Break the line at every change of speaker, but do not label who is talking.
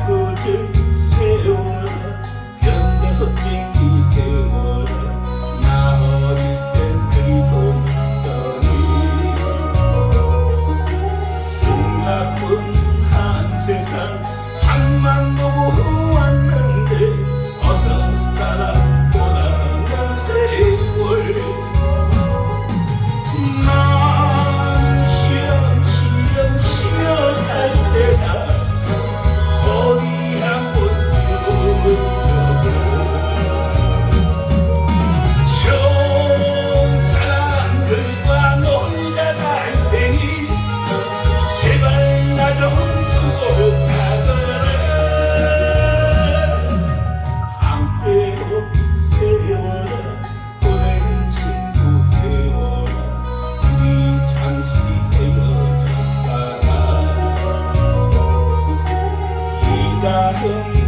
그저 세월아 변함없지. Awesome.